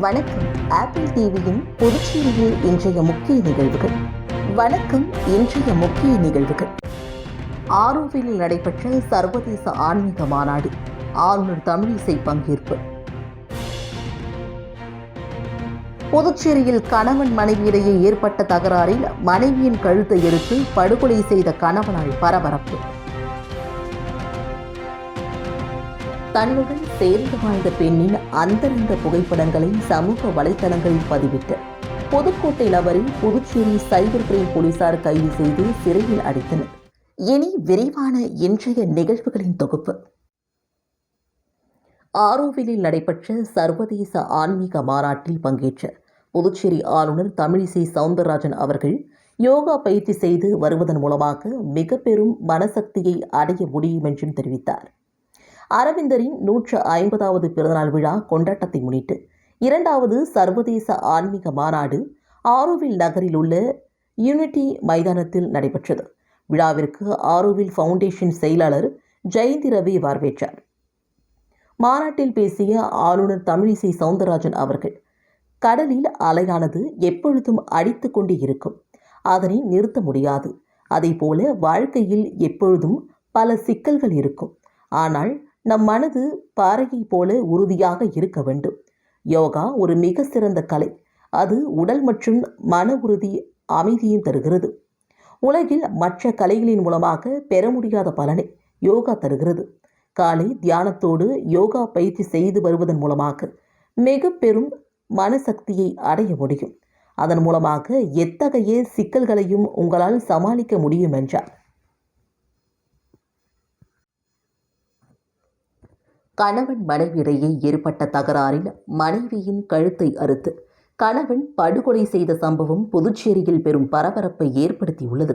வணக்கம். ஆப்பிள் டிவியின் புதுச்சேரியில் இன்றைய முக்கிய நிகழ்வுகள். வணக்கம் இன்றைய முக்கிய நிகழ்வுகள். ஆரோவில் நடைபெற்ற சர்வதேச ஆன்மீக மாநாடு. ஆளுநர் தமிழிசை பங்கேற்பு. புதுச்சேரியில் கணவன் மனைவியிடையே ஏற்பட்ட தகராறில் மனைவியின் கழுத்தை எடுத்து படுகொலை செய்த கணவனால் பரபரப்பு. தன்னுடன் சேர்ந்து வாழ்ந்த பெண்ணின் அந்தரங்க புகைப்படங்களை சமூக வலைதளங்களில் பதிவிட்ட புதுக்கோட்டை நபரை புதுச்சேரி சைபர் கிரைம் போலீசார் கைது செய்து சிறையில் அடைத்தனர். இனி விரைவான இன்றைய நிகழ்வுகளின் தொகுப்பு. ஆரோவிலில் நடைபெற்ற சர்வதேச ஆன்மீக மாநாட்டில் பங்கேற்ற புதுச்சேரி ஆளுநர் தமிழிசை சவுந்தரராஜன் அவர்கள் யோகா பயிற்சி செய்து வருவதன் மூலமாக மிக பெரும் மனசக்தியை அடைய முடியும் என்றும் தெரிவித்தார். அரவிந்தரின் நூற்று ஐம்பதாவது பிறந்தநாள் விழா கொண்டாட்டத்தை முன்னிட்டு இரண்டாவது சர்வதேச ஆன்மீக மாநாடு ஆரோவில் நகரில் உள்ள யூனிட்டி மைதானத்தில் நடைபெற்றது. விழாவிற்கு ஆரோவில் ஃபவுண்டேஷன் செயலாளர் ஜெயந்தி ரவி வரவேற்றார். மாநாட்டில் பேசிய ஆளுநர் தமிழிசை சவுந்தரராஜன் அவர்கள் கடலில் அலையானது எப்பொழுதும் அடித்து கொண்டே இருக்கும். அதனை நிறுத்த முடியாது. அதேபோல வாழ்க்கையில் எப்பொழுதும் பல சிக்கல்கள் இருக்கும். ஆனால் நம் மனது பாறையை போல உறுதியாக இருக்க வேண்டும். யோகா ஒரு மிக சிறந்த கலை. அது உடல் மற்றும் மன உறுதி அமைதியும் தருகிறது. உலகில் மற்ற கலைகளின் மூலமாக பெற முடியாத பலனை யோகா தருகிறது. காலை தியானத்தோடு யோகா பயிற்சி செய்து வருவதன் மூலமாக மிக பெரும் மனசக்தியை அடைய முடியும். அதன் மூலமாக எத்தகைய சிக்கல்களையும் உங்களால் சமாளிக்க முடியும் என்றார். கணவன் மனைவியிடையே ஏற்பட்ட தகராறில் மனைவியின் கழுத்தை அறுத்து கணவன் படுகொலை செய்த சம்பவம் புதுச்சேரியில் பெரும் பரபரப்பை ஏற்படுத்தியுள்ளது.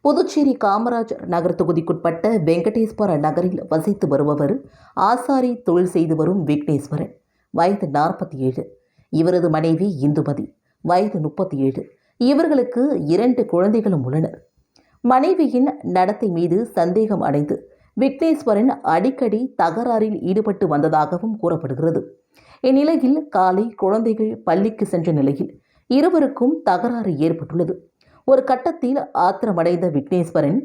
புதுச்சேரி காமராஜ் நகர் தொகுதிக்குட்பட்ட வெங்கடேஸ்வர நகரில் வசித்து வருபவர் ஆசாரி தொழில் செய்து வரும் விக்னேஸ்வரன். வயது நாற்பத்தி ஏழு இவரது மனைவி இந்துமதி. வயது முப்பத்தி ஏழு இவர்களுக்கு இரண்டு குழந்தைகளும் உள்ளனர். மனைவியின் நடத்தை மீது சந்தேகம் அடைந்து விக்னேஸ்வரன் அடிக்கடி தகராறில் ஈடுபட்டு வந்ததாகவும் கூறப்படுகிறது. இந்நிலையில் காலை குழந்தைகள் பள்ளிக்கு சென்ற நிலையில் இருவருக்கும் தகராறு ஏற்பட்டுள்ளது. ஒரு கட்டத்தில் ஆத்திரமடைந்த விக்னேஸ்வரன்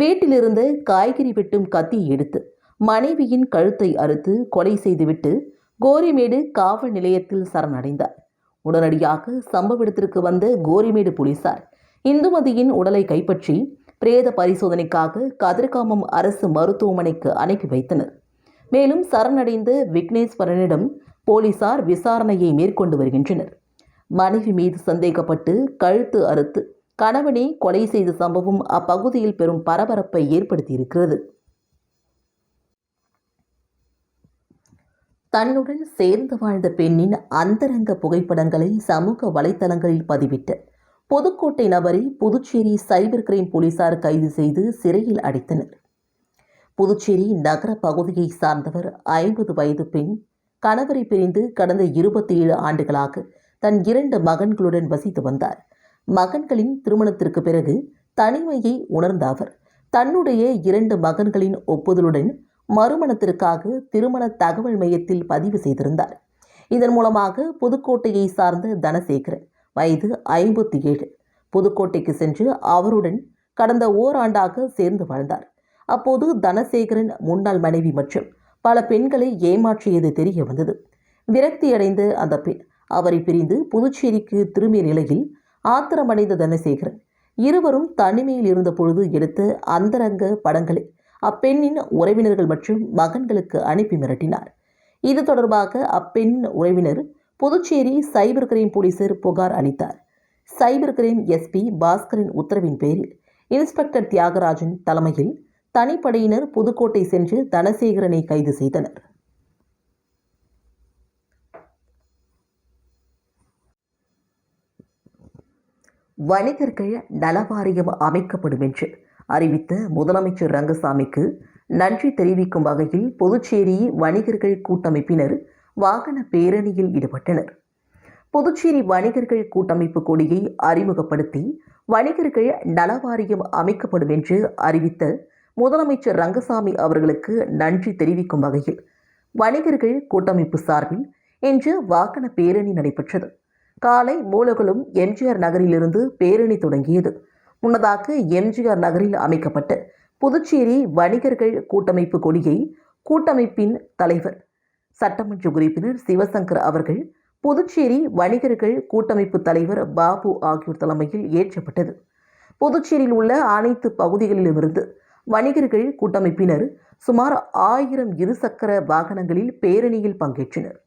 வீட்டிலிருந்து காய்கறி வெட்டும் கத்தியை எடுத்து மனைவியின் கழுத்தை அறுத்து கொலை செய்துவிட்டு கோரிமேடு காவல் நிலையத்தில் சரணடைந்தார். உடனடியாக சம்பவ இடத்திற்கு வந்த கோரிமேடு போலீசார் இந்துமதியின் உடலை கைப்பற்றி பிரேத பரிசோதனைக்காக கதிர்காமம் அரசு மருத்துவமனைக்கு அனுப்பி வைத்தனர். மேலும் சரணடைந்த விக்னேஸ்வரனிடம் போலீசார் விசாரணையை மேற்கொண்டு வருகின்றனர். மனைவி மீது சந்தேகப்பட்டு கழுத்து அறுத்து கணவனை கொலை செய்த சம்பவம் அப்பகுதியில் பெரும் பரபரப்பை ஏற்படுத்தியிருக்கிறது. தன்னுடன் சேர்ந்து வாழ்ந்த பெண்ணின் அந்தரங்க புகைப்படங்களை சமூக வலைத்தளங்களில் பதிவிட்ட புதுக்கோட்டை நபரை புதுச்சேரி சைபர் கிரைம் போலீசார் கைது செய்து சிறையில் அடைத்தனர். புதுச்சேரி நகர பகுதியை சார்ந்தவர் ஐம்பது வயது பெண் கணவரை பிரிந்து கடந்த இருபத்தி ஏழு ஆண்டுகளாக தன் இரண்டு மகன்களுடன் வசித்து வந்தார். மகன்களின் திருமணத்திற்கு பிறகு தனிமையை உணர்ந்த அவர் தன்னுடைய இரண்டு மகன்களின் ஒப்புதலுடன் மறுமணத்திற்காக திருமண தகவல் மையத்தில் பதிவு செய்திருந்தார். இதன் மூலமாக புதுக்கோட்டையை சார்ந்த தனசேகரன் வயது ஐம்பத்தி ஏழு. புதுக்கோட்டைக்கு சென்று அவருடன் கடந்த ஓராண்டாக சேர்ந்து வாழ்ந்தார். அப்போது தனசேகரன் முன்னாள் மனைவி மற்றும் பல பெண்களை ஏமாற்றியது தெரிய வந்தது. விரக்தியடைந்த அந்த பெண் அவரை பிரிந்து புதுச்சேரிக்கு திரும்பிய நிலையில் ஆத்திரமடைந்த தனசேகரன் இருவரும் தனிமையில் இருந்த பொழுது எடுத்த அந்தரங்க படங்களை அப்பெண்ணின் உறவினர்கள் மற்றும் மகன்களுக்கு அனுப்பி மிரட்டினார். இது தொடர்பாக அப்பெண்ணின் உறவினர் புதுச்சேரி சைபர் கிரைம் போலீசார் புகார் அளித்தார். சைபர் கிரைம் எஸ்பி பாஸ்கரின் உத்தரவின் பேரில் இன்ஸ்பெக்டர் தியாகராஜன் தலைமையில் தனிப்படையினர் புதுக்கோட்டை சென்று தனசேகரனை கைது செய்தனர். வணிகர்கள் நலவாரியம் அமைக்கப்படும் என்று அறிவித்த முதலமைச்சர் ரங்கசாமிக்கு நன்றி தெரிவிக்கும் வகையில் புதுச்சேரி வணிகர்கள் கூட்டமைப்பினர் வாகன பேரணியில் ஈடுபட்டனர். புதுச்சேரி வணிகர்கள் கூட்டமைப்பு கொடியை அறிமுகப்படுத்தி வணிகர்கள் நலவாரியம் அமைக்கப்படும் என்று அறிவித்த முதலமைச்சர் ரங்கசாமி அவர்களுக்கு நன்றி தெரிவிக்கும் வகையில் வணிகர்கள் கூட்டமைப்பு சார்பில் இன்று வாகன பேரணி நடைபெற்றது. காலை மூலகுளம் எம்ஜிஆர் நகரிலிருந்து பேரணி தொடங்கியது. முன்னதாக எம்ஜிஆர் நகரில் அமைக்கப்பட்ட புதுச்சேரி வணிகர்கள் கூட்டமைப்பு கொடியை கூட்டமைப்பின் தலைவர் சட்டமன்ற உறுப்பினர் சிவசங்கர் அவர்கள் புதுச்சேரி வணிகர்கள் கூட்டமைப்பு தலைவர் பாபு ஆகியோர் தலைமையில் ஏற்றப்பட்டது. புதுச்சேரியில் உள்ள அனைத்து பகுதிகளிலுமிருந்து வணிகர்கள் கூட்டமைப்பினர் சுமார் ஆயிரம் இருசக்கர வாகனங்களில் பேரணியில் பங்கேற்றனர்.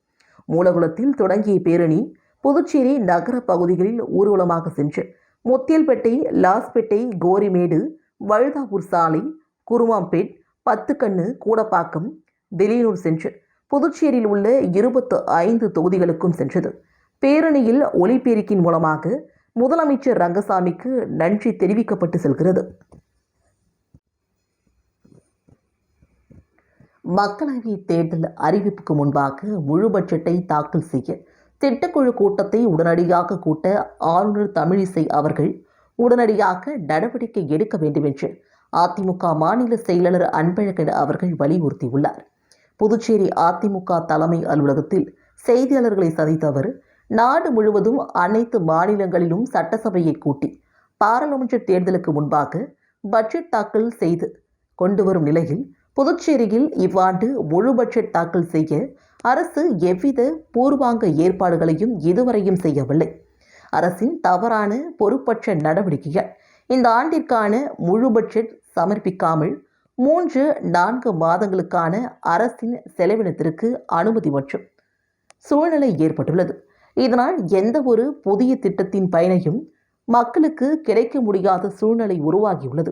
மூலகுளத்தில் தொடங்கிய பேரணி புதுச்சேரி நகர பகுதிகளில் ஊர்வலமாக சென்று முத்தியல்பேட்டை லாஸ்பேட்டை கோரிமேடு வழுதாவூர் சாலை குருமாம்பேட் பத்துக்கண்ணு கூடப்பாக்கம் வெளியூர் சென்று புதுச்சேரியில் உள்ள இருபத்து ஐந்து தொகுதிகளுக்கும் சென்றது. பேரணியில் ஒலிபெருக்கின் மூலமாக முதலமைச்சர் ரங்கசாமிக்கு நன்றி தெரிவிக்கப்பட்டு செல்கிறது. மக்களவை தேர்தல் அறிவிப்புக்கு முன்பாக முழு பட்ஜெட்டை தாக்கல் செய்ய திட்டக்குழு கூட்டத்தை உடனடியாக கூட்ட ஆளுநர் தமிழிசை அவர்கள் உடனடியாக நடவடிக்கை எடுக்க வேண்டும் என்று அதிமுக மாநில செயலாளர் அன்பழகன் அவர்கள் வலியுறுத்தியுள்ளார். புதுச்சேரி அதிமுக தலைமை அலுவலகத்தில் செய்தியாளர்களை சந்தித்த அவர் நாடு முழுவதும் அனைத்து மாநிலங்களிலும் சட்டசபையை கூட்டி பாராளுமன்ற தேர்தலுக்கு முன்பாக பட்ஜெட் தாக்கல் செய்து கொண்டு வரும் நிலையில் புதுச்சேரியில் இவ்வாண்டு முழு பட்ஜெட் தாக்கல் செய்ய அரசு எவ்வித பூர்வாங்க ஏற்பாடுகளையும் இதுவரையும் செய்யவில்லை. அரசின் தவறான பொறுப்பற்ற நடவடிக்கைகள் இந்த ஆண்டிற்கான முழு பட்ஜெட் சமர்ப்பிக்காமல் மூன்று நான்கு மாதங்களுக்கான அரசின் செலவினத்திற்கு அனுமதி மற்றும் சூழ்நிலை ஏற்பட்டுள்ளது. இதனால் எந்த ஒரு புதிய திட்டத்தின் பயனையும் மக்களுக்கு கிடைக்க முடியாத சூழ்நிலை உருவாகியுள்ளது.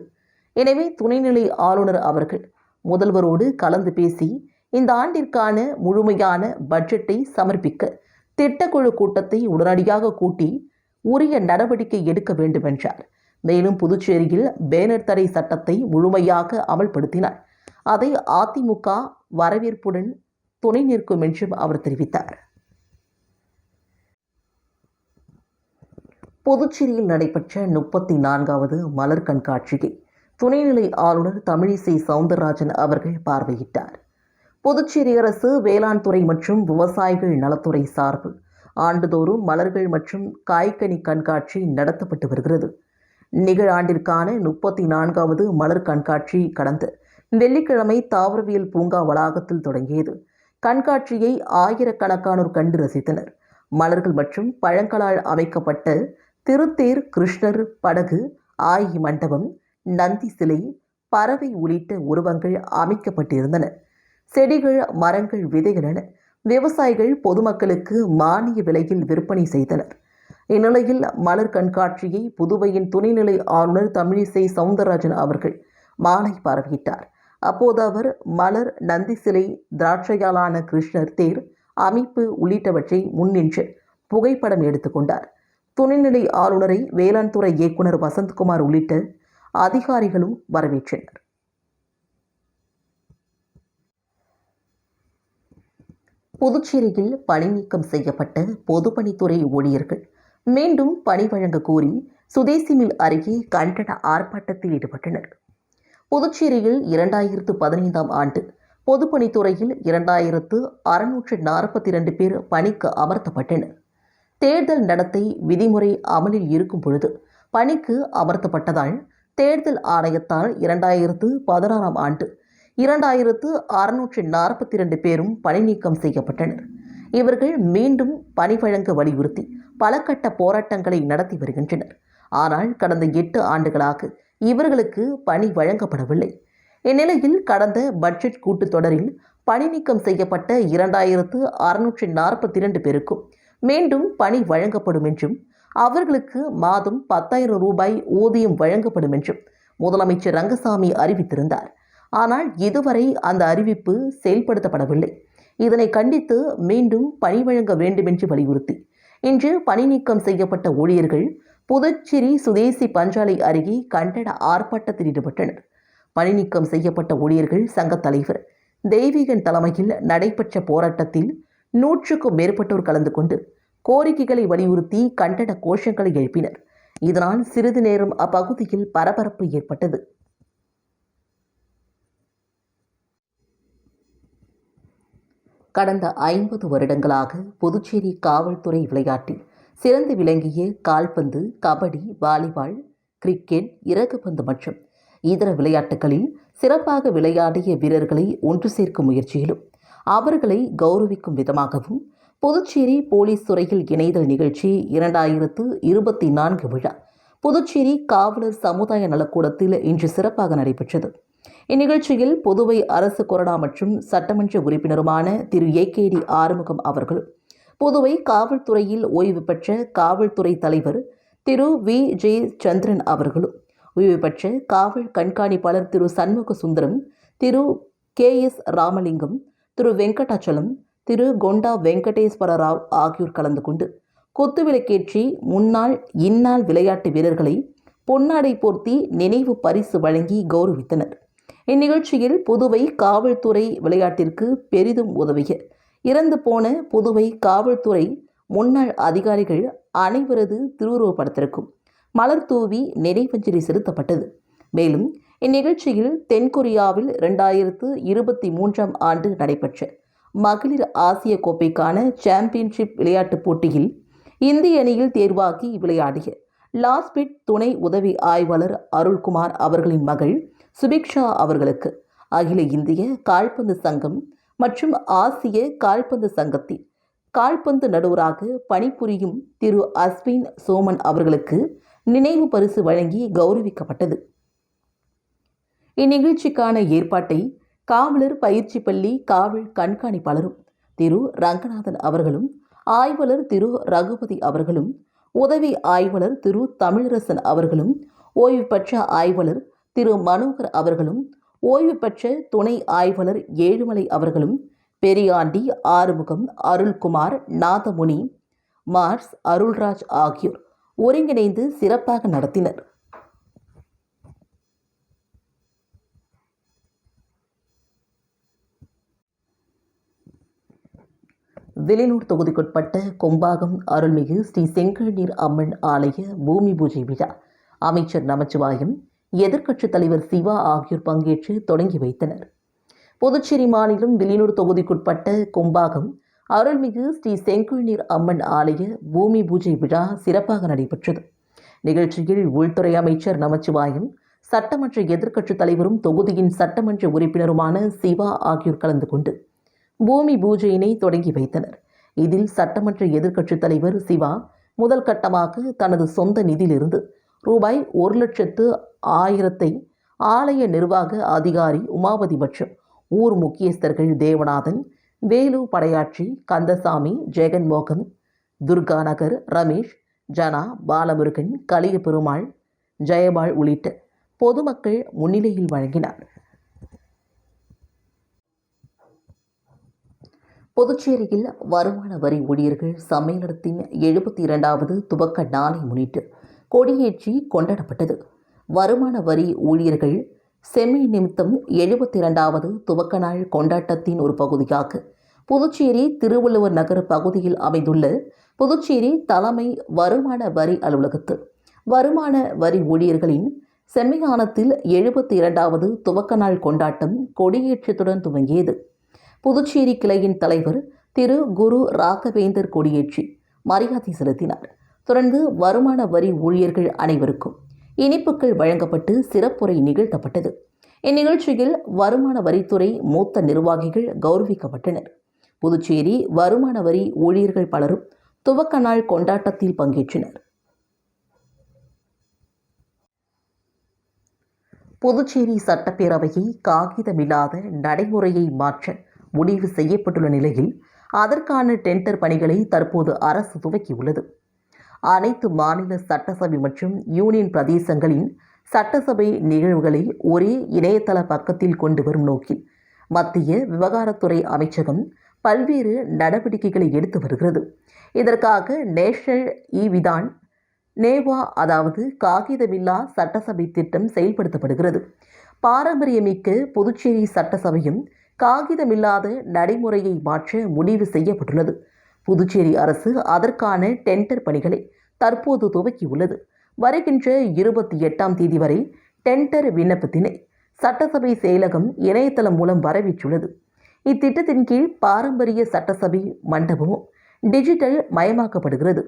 எனவே துணைநிலை ஆளுநர் அவர்கள் முதல்வரோடு கலந்து பேசி இந்த ஆண்டிற்கான முழுமையான பட்ஜெட்டை சமர்ப்பிக்க திட்டக்குழு கூட்டத்தை உடனடியாக கூட்டி உரிய நடவடிக்கை எடுக்க வேண்டும் என்றார் மேலும் புதுச்சேரியில் பேனர் தடை சட்டத்தை முழுமையாக அமல்படுத்தினார். அதை அதிமுக வரவேற்புடன் துணை நிற்கும் என்றும் அவர் தெரிவித்தார். புதுச்சேரியில் நடைபெற்ற முப்பத்தி நான்காவது மலர் கண்காட்சியை துணைநிலை ஆளுநர் தமிழிசை சவுந்தரராஜன் அவர்கள் பார்வையிட்டார். புதுச்சேரி அரசு வேளாண் துறை மற்றும் விவசாயிகள் நலத்துறை சார்பில் ஆண்டுதோறும் மலர்கள் மற்றும் காய்கனி கண்காட்சி நடத்தப்பட்டு வருகிறது. நிகழாண்டிற்கான முப்பத்தி நான்காவது மலர் கண்காட்சி கடந்த வெள்ளிக்கிழமை தாவரவியல் பூங்கா வளாகத்தில் தொடங்கியது. கண்காட்சியை ஆயிரக்கணக்கானோர் கண்டு ரசித்தனர். மலர்கள் மற்றும் பழங்களால் அமைக்கப்பட்ட திருத்தேர் கிருஷ்ணர் படகு ஆயி மண்டபம் நந்தி சிலை பறவை உள்ளிட்ட உருவங்கள் அமைக்கப்பட்டிருந்தன. செடிகள் மரங்கள் விதைகள் என விவசாயிகள் பொதுமக்களுக்கு மானிய விலையில் விற்பனை செய்தனர். இந்நிலையில் மலர் கண்காட்சியை புதுவையின் துணைநிலை ஆளுநர் தமிழிசை சவுந்தரராஜன் அவர்கள் மாலை பார்வையிட்டார். அப்போது அவர் மலர் நந்தி சிலை திராட்சையாலான கிருஷ்ணர் தேர் அமைப்பு உள்ளிட்டவற்றை முன்னின்று புகைப்படம் எடுத்துக்கொண்டார் துணைநிலை ஆளுநரை வேளாண் துறை இயக்குனர் வசந்த்குமார் உள்ளிட்ட அதிகாரிகளும் வரவேற்றனர். புதுச்சேரியில் பணி நீக்கம் செய்யப்பட்ட பொதுப்பணித்துறை ஊழியர்கள் மீண்டும் பணி வழங்க கோரி சுதேசி மில் அருகே கண்டன ஆர்ப்பாட்டத்தில் ஈடுபட்டனர். புதுச்சேரியில் இரண்டாயிரத்து பதினைந்தாம் ஆண்டு பொதுப்பணித்துறையில் இரண்டாயிரத்து அறுநூற்று நாற்பத்தி இரண்டு பேர் பணிக்கு அமர்த்தப்பட்டனர். தேர்தல் நடத்தை விதிமுறை அமலில் இருக்கும் பொழுது பணிக்கு அமர்த்தப்பட்டதால் தேர்தல் ஆணையத்தால் இரண்டாயிரத்து பதினாறாம் ஆண்டு இரண்டாயிரத்து அறுநூற்று நாற்பத்தி இரண்டு பேரும் பணி நீக்கம் செய்யப்பட்டனர். இவர்கள் மீண்டும் பணி வழங்க வலியுறுத்தி பல கட்ட போராட்டங்களை நடத்தி வருகின்றனர். ஆனால் கடந்த எட்டு ஆண்டுகளாக இவர்களுக்கு பணி வழங்கப்படவில்லை. இந்நிலையில் கடந்த பட்ஜெட் கூட்டத்தொடரில் பணி நீக்கம் செய்யப்பட்ட இரண்டாயிரத்து அறுநூற்றி நாற்பத்தி இரண்டு பேருக்கும் மீண்டும் பணி வழங்கப்படும் என்றும் அவர்களுக்கு மாதம் பத்தாயிரம் ரூபாய் ஊதியம் வழங்கப்படும் என்றும் முதலமைச்சர் ரங்கசாமி அறிவித்திருந்தார். ஆனால் இதுவரை அந்த அறிவிப்பு செயல்படுத்தப்படவில்லை. இதனை கண்டித்து மீண்டும் பணி வழங்க வேண்டுமென்று வலியுறுத்தி இன்று பணிநீக்கம் செய்யப்பட்ட ஊழியர்கள் புதுச்சேரி சுதேசி பஞ்சாலை அருகே கண்டன ஆர்ப்பாட்டத்தில் ஈடுபட்டனர். பணிநீக்கம் செய்யப்பட்ட ஊழியர்கள் சங்க தலைவர் தெய்வீகன் தலைமையில் நடைபெற்ற போராட்டத்தில் நூற்றுக்கும் மேற்பட்டோர் கலந்து கொண்டு கோரிக்கைகளை வலியுறுத்தி கண்டன கோஷங்களை எழுப்பினர். இதனால் சிறிது நேரம் அப்பகுதியில் பரபரப்பு ஏற்பட்டது. கடந்த ஐம்பது வருடங்களாக புதுச்சேரி காவல்துறை விளையாட்டில் சிறந்து விளங்கிய கால்பந்து கபடி வாலிபால் கிரிக்கெட் இறகுப்பந்து மற்றும் இதர விளையாட்டுகளில் சிறப்பாக விளையாடிய வீரர்களை ஒன்று சேர்க்கும் முயற்சியிலும் அவர்களை கௌரவிக்கும் விதமாகவும் புதுச்சேரி போலீஸ் துறையில் இணைதல் நிகழ்ச்சி இரண்டாயிரத்து இருபத்தி நான்கு விழா புதுச்சேரி காவலர் சமுதாய நலக்கூடத்தில் இன்று சிறப்பாக நடைபெற்றது. இந்நிகழ்ச்சியில் புதுவை அரசு கொறடா மற்றும் சட்டமன்ற உறுப்பினருமான திரு. ஏ. கே. டி. ஆறுமுகம் அவர்களும் புதுவை காவல்துறையில் ஓய்வு பெற்ற காவல்துறை தலைவர் திரு. வி. ஜே. சந்திரன் அவர்களும் ஓய்வு பெற்ற காவல் கண்காணிப்பாளர் திரு. சண்முக சுந்தரம் திரு. கே. எஸ். ராமலிங்கம் திரு. வெங்கடாச்சலம் திரு. கொண்டா வெங்கடேஸ்வர ராவ் ஆகியோர் கலந்து கொண்டு குத்துவிளக்கேற்றி முன்னாள் இந்நாள் விளையாட்டு வீரர்களை பொன்னாடை போர்த்தி நினைவு பரிசு வழங்கி கௌரவித்தனர். இந்நிகழ்ச்சியில் புதுவை காவல்துறை விளையாட்டிற்கு பெரிதும் உதவிய இறந்து போன புதுவை காவல்துறை முன்னாள் அதிகாரிகள் அனைவரது திருவுருவப்படத்திற்கும் மலர் தூவி நினைவஞ்சலி செலுத்தப்பட்டது. மேலும் இந்நிகழ்ச்சியில் தென்கொரியாவில் இரண்டாயிரத்து இருபத்தி மூன்றாம் ஆண்டு நடைபெற்ற மகளிர் ஆசிய கோப்பைக்கான சாம்பியன்ஷிப் விளையாட்டுப் போட்டியில் இந்திய அணியில் தேர்வாகி விளையாடிய லாஸ்பிட் துணை உதவி ஆய்வாளர் அருள்குமார் அவர்களின் மகள் சுபிக்ஷா அவர்களுக்கு. அகில இந்திய கால்பந்து சங்கம் மற்றும் ஆசிய கால்பந்து சங்கத்தில் கால்பந்து நடுவராக பணிபுரியும் திரு அஸ்வின் சோமன் அவர்களுக்கு நினைவு பரிசு வழங்கி கௌரவிக்கப்பட்டது. இந்நிகழ்ச்சிக்கான ஏற்பாட்டை காவலர் பயிற்சி பள்ளி காவல் கண்காணிப்பாளரும் திரு ரங்கநாதன் அவர்களும் ஆய்வாளர் திரு ரகுபதி அவர்களும் உதவி ஆய்வாளர் திரு தமிழரசன் அவர்களும் ஓய்வு பெற்ற ஆய்வாளர் திரு மனோகர் அவர்களும் ஓய்வு பெற்ற துணை ஆய்வாளர் ஏழுமலை அவர்களும் பெரியாண்டி ஆறுமுகம் அருள்குமார் நாதமுனி மார்ஸ் அருள்ராஜ் ஆகியோர் ஒருங்கிணைந்து சிறப்பாக நடத்தினர். வில்லியனூர் தொகுதிக்குட்பட்ட கொம்பாகம் அருள்மிகு ஸ்ரீ செங்கழுநீர் அம்மன் ஆலய பூமி பூஜை விழா. அமைச்சர் நமச்சிவாயம் எதிர்க்கட்சித் தலைவர் சிவா ஆகியோர் பங்கேற்று தொடங்கி வைத்தனர். புதுச்சேரி மாநிலம் வில்லியனூர் தொகுதிக்குட்பட்ட கொம்பாகம் அருள்மிகு ஸ்ரீ செங்கழுநீர் அம்மன் ஆலய பூமி பூஜை விழா சிறப்பாக நடைபெற்றது. நிகழ்ச்சியில் உள்துறை அமைச்சர் நமச்சிவாயம் சட்டமன்ற எதிர்க்கட்சித் தலைவரும் தொகுதியின் சட்டமன்ற உறுப்பினருமான சிவா ஆகியோர் கலந்து கொண்டு பூமி பூஜையினை தொடங்கி வைத்தனர். இதில் சட்டமன்ற எதிர்க்கட்சித் தலைவர் சிவா முதல் கட்டமாக தனது சொந்த நிதியிலிருந்து ரூபாய் ஒரு லட்சத்து ஆயிரத்தை ஆலய நிர்வாக அதிகாரி உமாபதி மற்றும் ஊர் முக்கியஸ்தர்கள் தேவநாதன் வேலு படையாட்சி கந்தசாமி ஜெகன்மோகன் துர்காநகர் ரமேஷ் ஜனா பாலமுருகன் கலிய பெருமாள் ஜெயபால் உள்ளிட்ட பொதுமக்கள் முன்னிலையில் வழங்கினார். புதுச்சேரியில் வருமான வரி ஊழியர்கள் சம்மேளனத்தின் எழுபத்தி இரண்டாவது துவக்க நாளை முன்னிட்டு கொடியேற்றி கொண்டாடப்பட்டது. வருமான வரி ஊழியர்கள் செம்மி நிமித்தம் எழுபத்தி இரண்டாவது துவக்க நாள் கொண்டாட்டத்தின் ஒரு பகுதியாக புதுச்சேரி திருவள்ளுவர் நகர் பகுதியில் அமைந்துள்ள புதுச்சேரி தலைமை வருமான வரி அலுவலகத்தில் வருமான வரி ஊழியர்களின் செம்மியானத்தில் எழுபத்தி இரண்டாவது துவக்க நாள் கொண்டாட்டம் கொடியேற்றத்துடன் துவங்கியது. புதுச்சேரி கிளையின் தலைவர் திரு. குரு ராகவேந்தர் கொடியேற்றி மரியாதை செலுத்தினார். தொடர்ந்து வருமான வரி ஊழியர்கள் அனைவருக்கும் இனிப்புகள் வழங்கப்பட்டு சிறப்புரை நிகழ்த்தப்பட்டது. இந்நிகழ்ச்சியில் வருமான வரித்துறை மூத்த நிர்வாகிகள் கௌரவிக்கப்பட்டனர். புதுச்சேரி வருமான வரி ஊழியர்கள் பலரும் துவக்க நாள் கொண்டாட்டத்தில் பங்கேற்றனர். புதுச்சேரி சட்டப்பேரவையை காகிதமில்லாத நடைமுறையை மாற்ற முடிவு செய்யப்பட்டுள்ள நிலையில் அதற்கான டெண்டர் பணிகளை தற்போது அரசு துவக்கியுள்ளது. அனைத்து மாநில சட்டசபை மற்றும் யூனியன் பிரதேசங்களின் சட்டசபை நிகழ்வுகளை ஒரே இணையதள பக்கத்தில் கொண்டு வரும் நோக்கில் மத்திய விவகாரத்துறை அமைச்சகம் பல்வேறு நடவடிக்கைகளை எடுத்து வருகிறது. இதற்காக நேஷனல் இ விதான் நேவா அதாவது காகிதமில்லா சட்டசபை திட்டம் செயல்படுத்தப்படுகிறது. பாரம்பரியமிக்க புதுச்சேரி சட்டசபையும் காகிதமில்லாத நடைமுறையை மாற்ற முடிவு செய்யப்பட்டுள்ளது. புதுச்சேரி அரசு அதற்கான டெண்டர் பணிகளை தற்போது துவக்கியுள்ளது. வருகின்ற இருபத்தி எட்டாம் தேதி வரை டெண்டர் விண்ணப்பத்தினை சட்டசபை செயலகம் இணையதளம் மூலம் வரவேற்றுள்ளது. இத்திட்டத்தின் கீழ் பாரம்பரிய சட்டசபை மண்டபமும் டிஜிட்டல் மயமாக்கப்படுகிறது.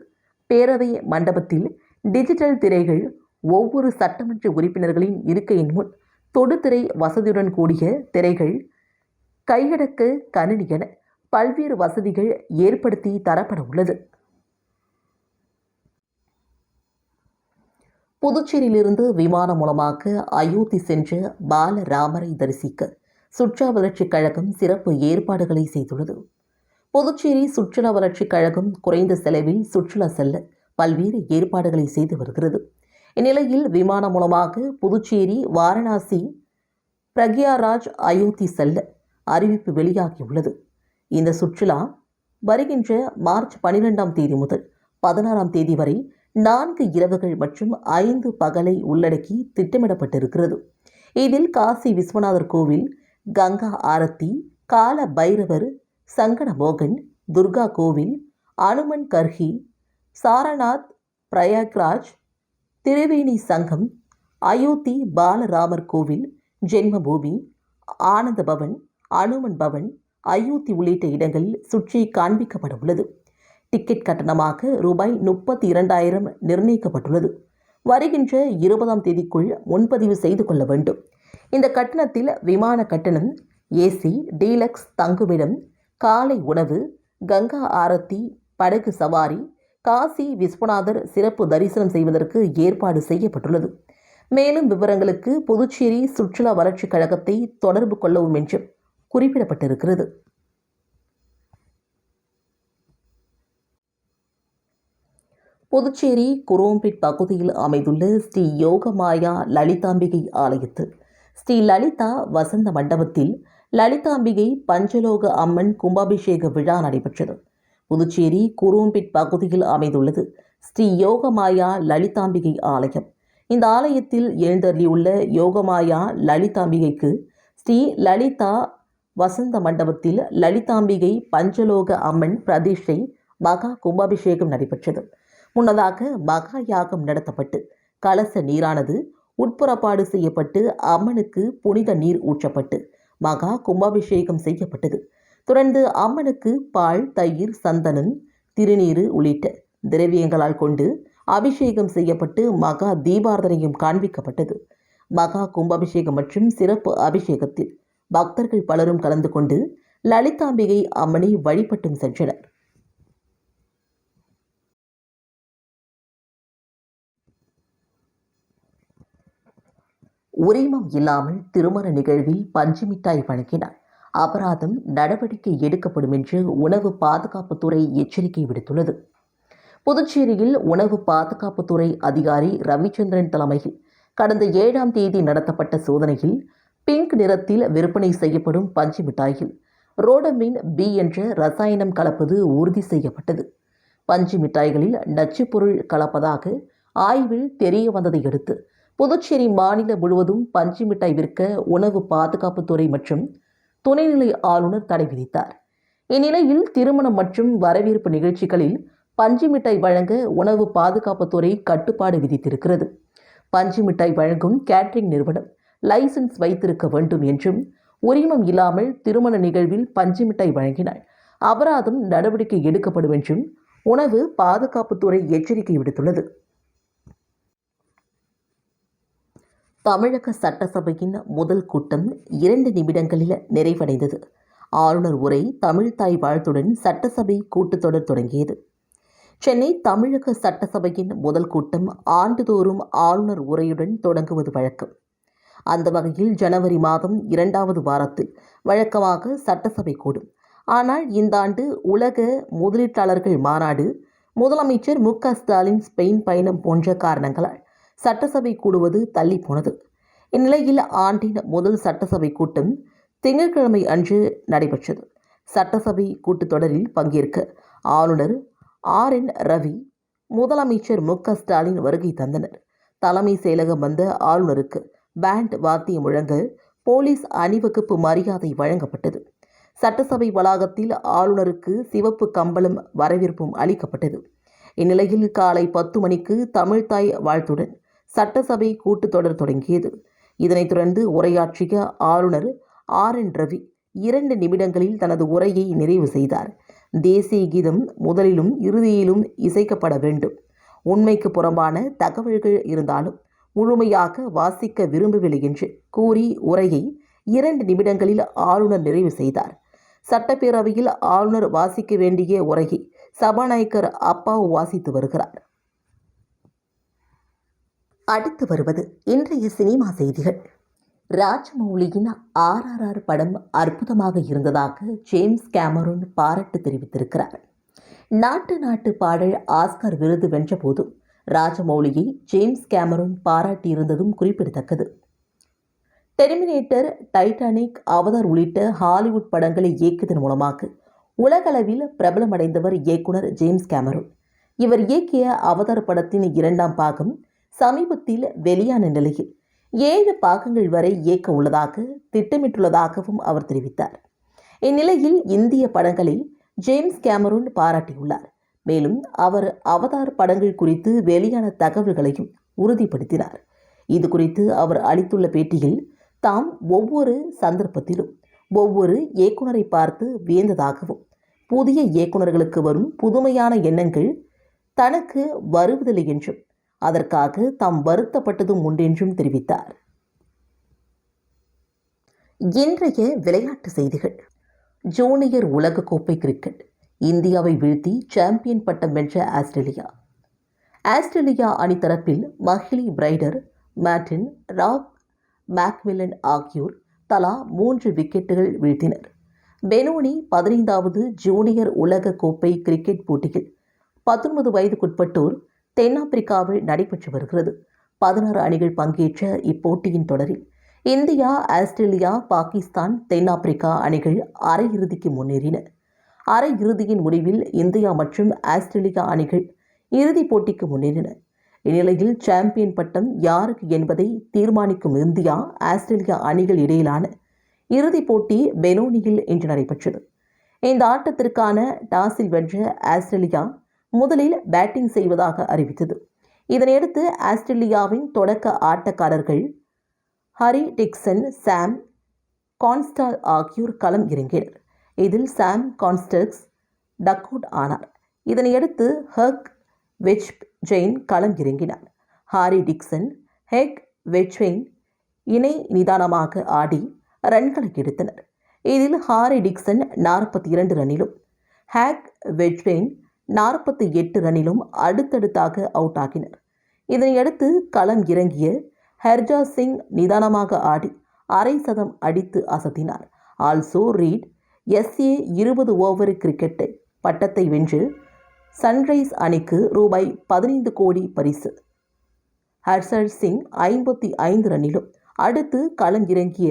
பேரவை மண்டபத்தில் டிஜிட்டல் திரைகள் ஒவ்வொரு சட்டமன்ற உறுப்பினர்களின் இருக்கையின் முன் தொடுதிரை வசதியுடன் கூடிய திரைகள் கையடக்க கணினி என பல்வேறு வசதிகள் ஏற்படுத்தி தரப்பட உள்ளது. புதுச்சேரியிலிருந்து விமானம் மூலமாக அயோத்தி சென்ற பாலராமரை தரிசிக்க சுற்றுலா வளர்ச்சிக் கழகம் சிறப்பு ஏற்பாடுகளை செய்துள்ளது. புதுச்சேரி சுற்றுலா வளர்ச்சிக் கழகம் குறைந்த செலவில் சுற்றுலா செல்ல பல்வேறு ஏற்பாடுகளை செய்து வருகிறது. இந்நிலையில் விமானம் மூலமாக புதுச்சேரி வாரணாசி பிரக்யாராஜ் அயோத்தி செல்ல அறிவிப்பு வெளியாகியுள்ளது. இந்த சுற்றுலா வருகின்ற மார்ச் பனிரெண்டாம் தேதி முதல் பதினாறாம் தேதி வரை நான்கு இரவுகள் மற்றும் ஐந்து பகலை உள்ளடக்கி திட்டமிடப்பட்டிருக்கிறது. இதில் காசி விஸ்வநாதர் கோவில் கங்கா ஆரத்தி கால பைரவர் சங்கடமோகன் துர்கா கோவில் அனுமன் கர்ஹி சாரநாத் பிரயாக்ராஜ் திரிவேணி சங்கம் அயோத்தி பாலராமர் கோவில் ஜென்மபூமி ஆனந்த பவன் அனுமன் பவன் அயோத்தி உள்ளிட்ட இடங்களில் சுற்றி காண்பிக்கப்பட உள்ளது. டிக்கெட் கட்டணமாக ரூபாய் முப்பத்தி இரண்டாயிரம் நிர்ணயிக்கப்பட்டுள்ளது. வருகின்ற இருபதாம் தேதிக்குள் முன்பதிவு செய்து கொள்ள வேண்டும். இந்த கட்டணத்தில் விமான கட்டணம் ஏசி டீலக்ஸ் தங்குமிடம் காலை உணவு கங்கா ஆரத்தி படகு சவாரி காசி விஸ்வநாதர் சிறப்பு தரிசனம் செய்வதற்கு ஏற்பாடு செய்யப்பட்டுள்ளது. மேலும் விவரங்களுக்கு புதுச்சேரி சுற்றுலா வளர்ச்சிக் கழகத்தை தொடர்பு கொள்ளவும் என்றும் குறிப்பிடப்பட்டிருக்கிறது. புதுச்சேரி குரோம்பிட் பகுதியில் அமைந்துள்ள ஸ்ரீ யோகமாயா லலிதாம்பிகை ஆலயத்தில் ஸ்ரீ லலிதா வசந்த மண்டபத்தில் லலிதாம்பிகை பஞ்சலோக அம்மன் கும்பாபிஷேக விழா நடைபெற்றது. புதுச்சேரி குரோம்பிட் பகுதியில் அமைந்துள்ளது ஸ்ரீ யோகமாயா லலிதாம்பிகை ஆலயம். இந்த ஆலயத்தில் எழுந்தருளியுள்ள யோகமாயா லலிதாம்பிகைக்கு ஸ்ரீ லலிதா வசந்த மண்டபத்தில் லலிதாம்பிகை பஞ்சலோக அம்மன் பிரதிஷ்டை மகா கும்பாபிஷேகம் நடைபெற்றது. முன்னதாக மகா யாகம் நடத்தப்பட்டு கலச நீரானது உட்புறப்பாடு செய்யப்பட்டு அம்மனுக்கு புனித நீர் ஊற்றப்பட்டு மகா கும்பாபிஷேகம் செய்யப்பட்டது. தொடர்ந்து அம்மனுக்கு பால் தயிர் சந்தனம் திருநீர் உள்ளிட்ட திரவியங்களால் கொண்டு அபிஷேகம் செய்யப்பட்டு மகா தீபாரதனையும் காண்பிக்கப்பட்டது. மகா கும்பாபிஷேகம் மற்றும் சிறப்பு அபிஷேகத்தில் பக்தர்கள் பலரும் கலந்து கொண்டு லலிதாம்பிகை அம்மனை வழிபட்டும் சென்றனர். உரிமம் இல்லாமல் திருமண நிகழ்வில் பஞ்சு மிட்டாய் வழங்கினார். அபராதம் நடவடிக்கை எடுக்கப்படும் என்று உணவு பாதுகாப்புத்துறை எச்சரிக்கை விடுத்துள்ளது. புதுச்சேரியில் உணவு பாதுகாப்புத்துறை அதிகாரி ரவிச்சந்திரன் தலைமையில் கடந்த ஏழாம் தேதி நடத்தப்பட்ட சோதனையில் பிங்க் நிறத்தில் விற்பனை செய்யப்படும் பஞ்சு மிட்டாயில் ரோடமின் பி என்ற ரசாயனம் கலப்பது உறுதி செய்யப்பட்டது. பஞ்சு மிட்டாய்களில் நச்சுப்பொருள் கலப்பதாக ஆய்வில் தெரிய வந்ததை அடுத்து புதுச்சேரி மாநிலம் முழுவதும் பஞ்சு மிட்டாய் விற்க உணவு பாதுகாப்புத்துறை மற்றும் துணைநிலை ஆளுநர் தடை விதித்தார். இந்நிலையில் திருமணம் மற்றும் வரவேற்பு நிகழ்ச்சிகளில் பஞ்சு மிட்டாய் வழங்க உணவு பாதுகாப்புத்துறை கட்டுப்பாடு விதித்திருக்கிறது. பஞ்சு மிட்டாய் வழங்கும் கேட்டரிங் நிறுவனம் லைசன்ஸ் வைத்திருக்க வேண்டும் என்றும் உரிமம் இல்லாமல் திருமண நிகழ்வில் பஞ்சு மிட்டாய் வழங்கினால் அபராதம் நடவடிக்கை எடுக்கப்படும் என்றும் உணவு பாதுகாப்புத்துறை எச்சரிக்கை விடுத்துள்ளது. தமிழக சட்டசபையின் முதல் கூட்டம் இரண்டு நிமிடங்களில் நிறைவடைந்தது. ஆளுநர் உரை தமிழ்தாய் வாழ்த்துடன் சட்டசபை கூட்டத்தொடர் தொடங்கியது. சென்னை தமிழக சட்டசபையின் முதல் கூட்டம் ஆண்டுதோறும் ஆளுநர் உரையுடன் தொடங்குவது வழக்கம். அந்த வகையில் ஜனவரி மாதம் இரண்டாவது வாரத்தில் வழக்கமாக சட்டசபை கூடும். ஆனால் இந்த ஆண்டு உலக முதலீட்டாளர்கள் மாநாடு முதலமைச்சர் மு க ஸ்டாலின் ஸ்பெயின் பயணம் போன்ற காரணங்களால் சட்டசபை கூடுவது தள்ளி போனது இந்நிலையில் ஆண்டின் முதல் சட்டசபை கூட்டம் திங்கட்கிழமை அன்று நடைபெற்றது. சட்டசபை கூட்டத்தொடரில் பங்கேற்க ஆளுநர் ஆர். என். ரவி முதலமைச்சர் மு. க. ஸ்டாலின் வருகை தந்தனர். தலைமை செயலகம் வந்த ஆளுநருக்கு பேண்ட் வாத்தியம் முழங்க போலீஸ் அணிவகுப்பு மரியாதை வழங்கப்பட்டது. சட்டசபை வளாகத்தில் ஆளுநருக்கு சிவப்பு கம்பளம் வரவேற்பும் அளிக்கப்பட்டது. இந்நிலையில் காலை பத்து மணிக்கு தமிழ்தாய் வாழ்த்துடன் சட்டசபை கூட்டத்தொடர் தொடங்கியது. இதனைத் தொடர்ந்து உரையாற்றிய ஆளுநர் ஆர். என். ரவி இரண்டு நிமிடங்களில் தனது உரையை நிறைவு செய்தார். தேசிய கீதம் முதலிலும் இறுதியிலும் இசைக்கப்பட வேண்டும். உண்மைக்கு புறம்பான தகவல்கள் இருந்தாலும் முழுமையாக வாசிக்க விரும்பவில்லை என்று கூறி உரையை இரண்டு நிமிடங்களில் ஆளுநர் நிறைவு செய்தார். சட்டப்பேரவையில் ஆளுநர் வாசிக்க வேண்டிய உரையை சபாநாயகர் அப்பாவு வாசித்து வருகிறார். அடுத்து வருவது இன்றைய சினிமா செய்திகள். ராஜமௌலியின் ஆர்ஆர்ஆர் படம் அற்புதமாக இருந்ததாக ஜேம்ஸ் கேமரூன் பாராட்டு தெரிவித்திருக்கிறார். நாட்டு நாட்டு பாடல் ஆஸ்கார் விருது வென்றபோதும் ராஜமௌலியை ஜேம்ஸ் கேமரூன் பாராட்டியிருந்ததும் குறிப்பிடத்தக்கது. டெர்மினேட்டர் டைட்டானிக் அவதார் உள்ளிட்ட ஹாலிவுட் படங்களை இயக்கியதன் மூலமாக உலகளவில் பிரபலமடைந்தவர் இயக்குனர் ஜேம்ஸ் கேமரூன். இவர் இயக்கிய அவதார் படத்தின் இரண்டாம் பாகம் சமீபத்தில் வெளியான நிலையில் ஏழு பாகங்கள் வரை இயக்க உள்ளதாக திட்டமிட்டுள்ளதாகவும் அவர் தெரிவித்தார். இந்நிலையில் இந்திய படங்களை ஜேம்ஸ் கேமரூன் பாராட்டியுள்ளார். மேலும் அவர் அவதார் படங்கள் குறித்து வெளியான தகவல்களையும் உறுதிப்படுத்தினார். இது குறித்து அவர் அளித்துள்ள பேட்டியில் தாம் ஒவ்வொரு சந்தர்ப்பத்திலும் ஒவ்வொரு இயக்குனரை பார்த்து வியந்ததாகவும் புதிய இயக்குனர்களுக்கு வரும் புதுமையான எண்ணங்கள் தனக்கு வருவதில்லை என்றும் அதற்காக தாம் வருத்தப்பட்டதும் உண்டென்றும் தெரிவித்தார். இன்றைய விளையாட்டு செய்திகள். ஜூனியர் உலகக்கோப்பை கிரிக்கெட். இந்தியாவை வீழ்த்தி சாம்பியன் பட்டம் வென்ற ஆஸ்திரேலியா. ஆஸ்திரேலியா அணி தரப்பில் மஹிலி பிரைடர் மேட்டின் ராப் மேக்மில்லன் ஆகியோர் தலா மூன்று விக்கெட்டுகள் வீழ்த்தினர். பெனோனி பதினைந்தாவது ஜூனியர் உலக கோப்பை கிரிக்கெட் போட்டியில் பத்தொன்பது வயதுக்குட்பட்டோர் தென்னாப்பிரிக்காவில் நடைபெற்று வருகிறது. பதினாறு அணிகள் பங்கேற்ற இப்போட்டியின் தொடரில் இந்தியா ஆஸ்திரேலியா பாகிஸ்தான் தென்னாப்பிரிக்கா அணிகள் அரையிறுதிக்கு முன்னேறின. அரையிறுதியின் முடிவில் இந்தியா மற்றும் ஆஸ்திரேலியா அணிகள் இறுதிப் போட்டிக்கு முன்னேறின. இந்நிலையில் சாம்பியன் பட்டம் யாருக்கு என்பதை தீர்மானிக்கும் இந்தியா ஆஸ்திரேலியா அணிகள் இடையிலான இறுதிப் போட்டி பெனோனியில் இன்று நடைபெற்றது. இந்த ஆட்டத்திற்கான டாஸில் வென்ற ஆஸ்திரேலியா முதலில் பேட்டிங் செய்வதாக அறிவித்தது. இதனையடுத்து ஆஸ்திரேலியாவின் தொடக்க ஆட்டக்காரர்கள் ஹரி டிக்சன் சாம் கான்ஸ்டால் ஆகியோர் களம் இறங்கினர். இதில் சாம் கான்ஸ்டர்க்ஸ் டக்கவுட் ஆனார். இதனையடுத்து ஹக் வெச் ஜெயின் களம் இறங்கினார். ஹாரி டிக்சன் ஹெக் வெச்வெயின் இணை நிதானமாக ஆடி ரன்களை எடுத்தனர். இதில் ஹாரி டிக்சன் நாற்பத்தி இரண்டு ரன்னிலும் ஹேக் வெஜ்வெயின் நாற்பத்தி எட்டு ரன்னிலும் அடுத்தடுத்தாக அவுட் ஆகினர் இதனையடுத்து களம் இறங்கிய ஹர்ஜா சிங் நிதானமாக ஆடி அரை சதம் அடித்து அசத்தினார். ஆல்சோ ரீட் எஸ்ஏ இருபது ஓவர் கிரிக்கெட்டை பட்டத்தை வென்று சன்ரைஸ் அணிக்கு ரூபாய் பதினைந்து கோடி பரிசு. ஹர்ஷர் சிங் ஐம்பத்தி ஐந்து ரன்னிலும் அடுத்து களம் இறங்கிய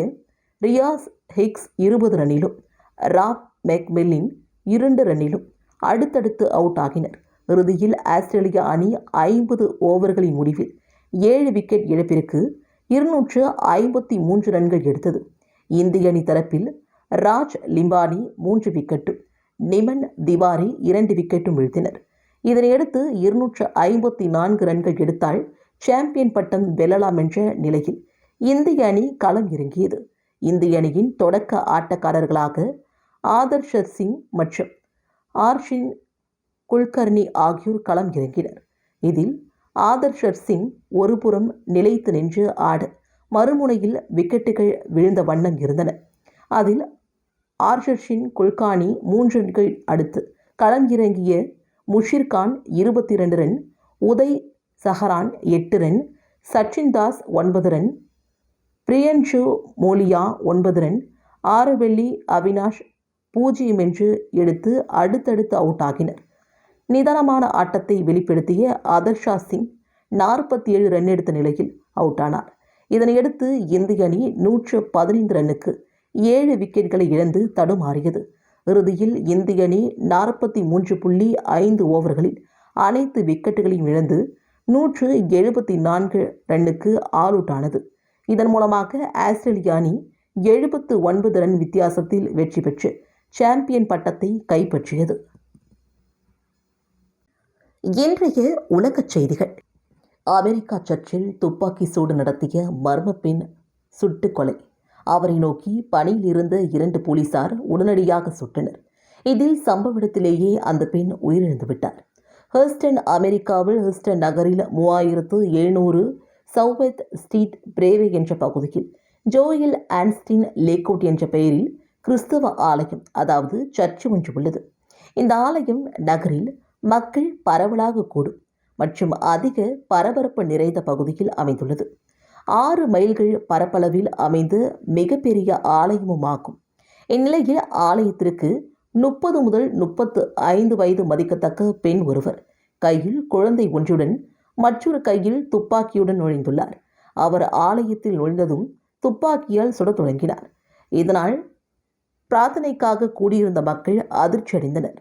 ரியாஸ் ஹிக்ஸ் இருபது ரன்னிலும் ராப் மெக்மில்லின் இரண்டு ரன்னிலும் அடுத்தடுத்து அவுட் ஆகினர். இறுதியில் ஆஸ்திரேலியா அணி ஐம்பது ஓவர்களின் முடிவில் ஏழு விக்கெட் இழப்பிற்கு இருநூற்று ஐம்பத்தி மூன்று ரன்கள் எடுத்தது. இந்திய அணி தரப்பில் ராஜ் லிம்பானி மூன்று விக்கெட்டும் நிமன் திவாரி இரண்டு விக்கெட்டும் வீழ்த்தினர். இதனையடுத்து இருநூற்று ஐம்பத்தி நான்கு ரன்கள் எடுத்தால் சாம்பியன் பட்டம் வெல்லலாம் என்ற நிலையில் இந்திய அணி களம் இறங்கியது. இந்திய அணியின் தொடக்க ஆட்டக்காரர்களாக ஆதர்ஷர் சிங் மற்றும் ஆர்ஷின் குல்கர்னி ஆகியோர் களம் இறங்கினர். இதில் ஆதர்ஷர் சிங் ஒருபுறம் நிலைத்து நின்று ஆட மறுமுனையில் விக்கெட்டுகள் விழுந்த வண்ணம் இருந்தன. அதில் ஆர்ஷர்ஷின் குல்கானி மூன்று ரன்கள் அடுத்து களம் இறங்கிய முஷிர்கான் இருபத்தி ரெண்டு ரன் உதய் சஹரான் எட்டு ரன் சச்சின் தாஸ் ஒன்பது ரன் பிரியன்ஷு மோலியா ஒன்பது ரன் ஆறுவெள்ளி அவினாஷ் பூஜ்ஜியம் என்று எடுத்து அடுத்தடுத்து அவுட் ஆகினர். நிதானமான ஆட்டத்தை வெளிப்படுத்திய ஆதர்ஷா சிங் நாற்பத்தி ஏழு ரன் எடுத்த நிலையில் அவுட் ஆனார். இதனையடுத்து இந்திய அணி நூற்று பதினைந்து ரன்னுக்கு ஏழு விக்கெட்களை இழந்து தடுமாறியது. இறுதியில் இந்திய அணி நாற்பத்தி மூன்று புள்ளி ஐந்து ஓவர்களில் அனைத்து விக்கெட்டுகளையும் இழந்து நூற்று எழுபத்தி நான்கு ரன்னுக்கு ஆல் அவுட் ஆனது. இதன் மூலமாக ஆஸ்திரேலிய அணி எழுபத்து ஒன்பது ரன் வித்தியாசத்தில் வெற்றி பெற்று சாம்பியன் பட்டத்தை கைப்பற்றியது. இன்றைய உலகச் செய்திகள். அமெரிக்கா சர்ச்சில் துப்பாக்கி சூடு நடத்திய மர்ம பெண் சுட்டுக் கொலை. அவரை நோக்கி பணியில் இருந்த இரண்டு போலீசார் உடனடியாக சுட்டனர். இதில் சம்பவ இடத்திலேயே அந்த பெண் உயிரிழந்து விட்டார். அமெரிக்காவில் ஹெஸ்டன் நகரில் மூவாயிரத்து எழுநூறு சவுத் ஸ்ட்ரீட் பிரேவே என்ற பகுதியில் ஜோயில் ஆன்ஸ்டின் லேக்கோட் என்ற பெயரில் கிறிஸ்தவ ஆலயம் அதாவது சர்ச்சு ஒன்று உள்ளது. இந்த ஆலயம் நகரில் மக்கள் பரவலாக கூடும் மற்றும் அதிக பரபரப்பு நிறைந்த பகுதியில் அமைந்துள்ளது. ஆறு மைல்கள் பரப்பளவில் அமைந்து மிகப்பெரிய ஆலயமுமாகும். இந்நிலையில் ஆலயத்திற்கு முப்பது முதல் முப்பத்து ஐந்து வயது மதிக்கத்தக்க பெண் ஒருவர் கையில் குழந்தை ஒன்றுடன் மற்றொரு கையில் துப்பாக்கியுடன் நுழைந்துள்ளார். அவர் ஆலயத்தில் நுழைந்ததும் துப்பாக்கியால் சுடத் தொடங்கினார். இதனால் பிரார்த்தனைக்காக கூடியிருந்த மக்கள் அதிர்ச்சி அடைந்தனர்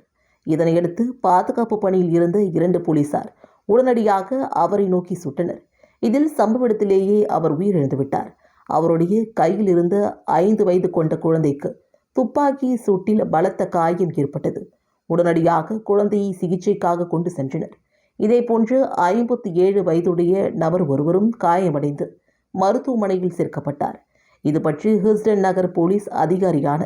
இதனையடுத்து பாதுகாப்பு பணியில் இருந்த இரண்டு போலீசார் உடனடியாக அவரை நோக்கி சுட்டனர். இதில் சம்பவ இடத்திலேயே அவர் உயிரிழந்து விட்டார். அவருடைய கையில் இருந்த ஐந்து வயது கொண்ட குழந்தைக்கு துப்பாக்கி சூட்டில் பலத்த காயம் ஏற்பட்டது. உடனடியாக குழந்தையை சிகிச்சைக்காக கொண்டு சென்றனர். இதேபோன்று ஐம்பத்தி ஏழு வயதுடைய நபர் ஒருவரும் காயமடைந்து மருத்துவமனையில் சேர்க்கப்பட்டார். இது பற்றி ஹிஸ்டன் நகர் போலீஸ் அதிகாரியான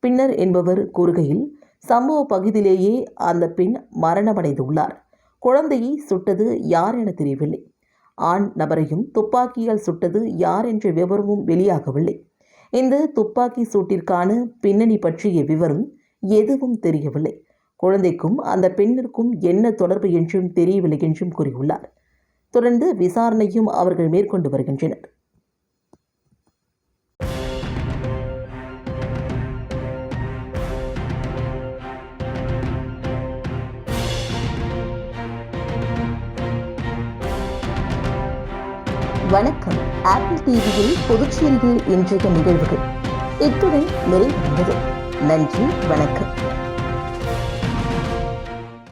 பின்னர் என்பவர் கூறுகையில் சம்பவ பகுதியிலேயே அந்த பெண் மரணமடைந்துள்ளார். குழந்தையை சுட்டது யார் என தெரியவில்லை. ஆண் நபரையும் துப்பாக்கியால் சுட்டது யார் என்ற விவரமும் வெளியாகவில்லை. இந்த துப்பாக்கி சூட்டிற்கான பின்னணி பற்றிய விவரம் எதுவும் தெரியவில்லை. குழந்தைக்கும் அந்த பெண்ணிற்கும் என்ன தொடர்பு என்றும் தெரியவில்லை என்றும் கூறியுள்ளார். தொடர்ந்து விசாரணையும் அவர்கள் மேற்கொண்டு வருகின்றனர். வணக்கம். ஆப்பிள் டிவியில் புதுச்சேரியில் இன்றைய நிகழ்வுகள். இத்துடன் நிறைவடைந்தது நன்றி வணக்கம்.